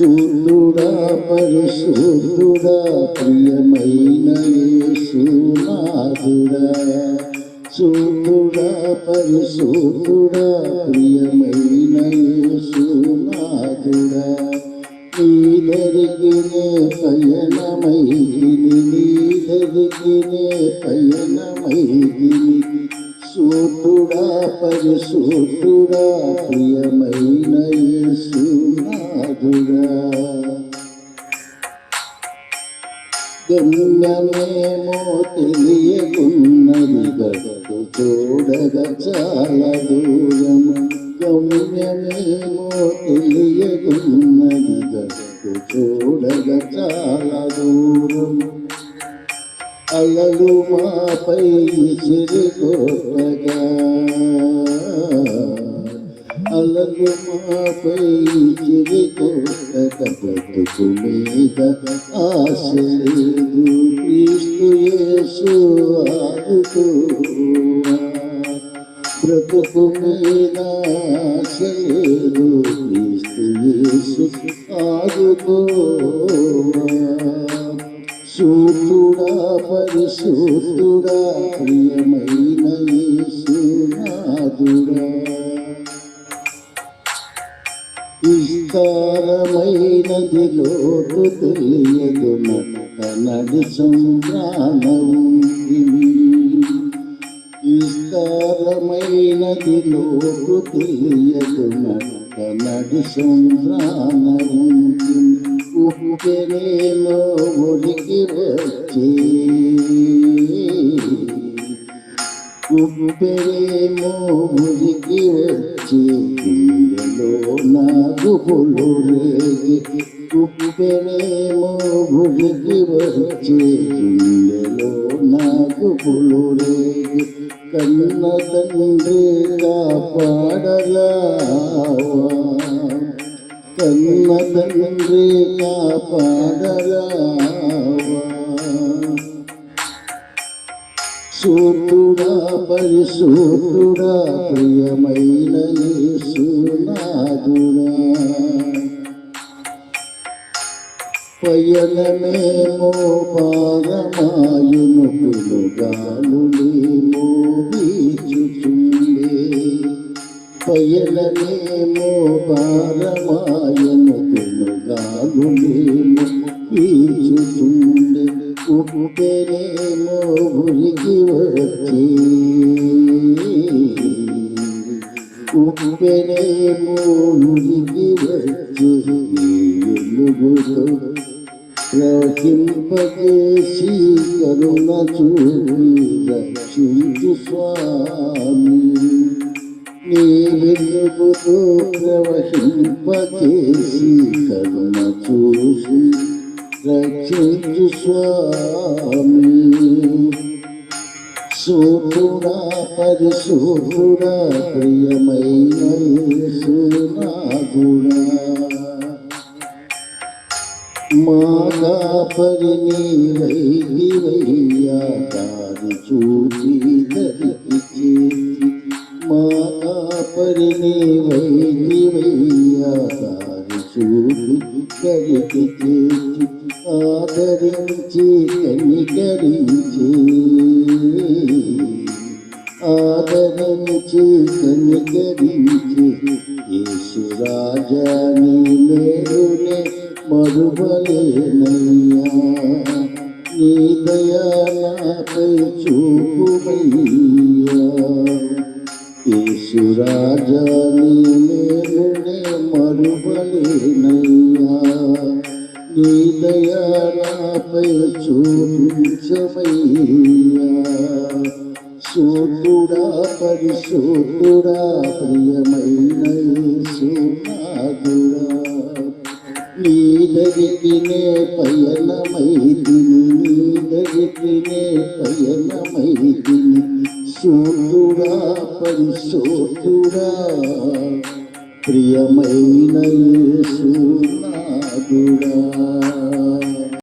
శుద్ధుడా పరిశుద్ధుడా ప్రియమైన యేసునాథుడా శుద్ధుడా పరిశుద్ధుడా ప్రియమైన యేసునాథుడా నీదరికినే పయనమైదిని నీదరికినే పయనమైదిని సూతుడా పరిశుద్ధుడా ప్రియమై గమ్యమేమో తెలియకున్నది గట్టు చూడగా చాలా దూరం గమ్యమేమో తెలియకున్నది గట్టు చూడగా చాలా దూరం అలలు మాపై చిరుకోగా అలలు మాపై చిరుకోగా బ్రతుకు మీద ఆశ లేదు క్రీస్తు యేసు ఆదుకోవా బ్రతుకు మీద ఆశ లేదు క్రీస్తు యేసు ప్రియమైన యేసునాథుడా విస్తారమైనది లోటు తెలియదు నడి సంగ్రామం విస్తారమైనది లోటు తెలియదు నడి సంగ్రామం ఉప్పెనేలో ఒడికి వచ్చి. ఉప్పెనేమో ఒడికి వచ్చి. గుండెలో నాకు పులు రేగి ఉప్పెనేమో ఒలికి వచ్చి గుండెలో నాకు పులు రేగి కన్న తండ్రి కాపాడలా కన్న తండ్రి కాపాడరావా? సూతుడా పరిశుద్ధుడా ప్రియమైన యేసునాథుడా పయనమేమో పారమాయును పిలుగాలులేమో వీచుచుండే. పయనమేమో పారమాయను పిలుగాలులేమో వీచుచుండే. तेरे मोहुल जीवती तेरे मोहुल जीवती मुझको रखिम पदेशी करुणा चूरी रक्षित स्वामी निर्विघ्न प्रवहिम पदेशी करुणा चूरी सचिद स्वामी सूपुरा परिसूपुरा प्रियमयी सुना गुणा माता परिणी रही वैया कारी चूती കരുതിച്ച് ആദരിച്ച് കനികരിച്ച് ആദരിച്ച് കനികരിച്ച് യേശുരാജാനി നീ മറുപലേനയ്യ നീതയാനാഥ് ചൂപ്പുമയ്യ യേശുരാജാനി మరువలేనయ్యా నీ దయా నాపై చూపించమయ్యా సూతుడా పరిశుద్ధుడా ప్రియమైన యేసునాథుడా నీ దరికినే పయనమైదిని నీ దరికినే పయనమైదిని సూతుడా పరిశుద్ధుడా ప్రియమైన యేసునాథుడా.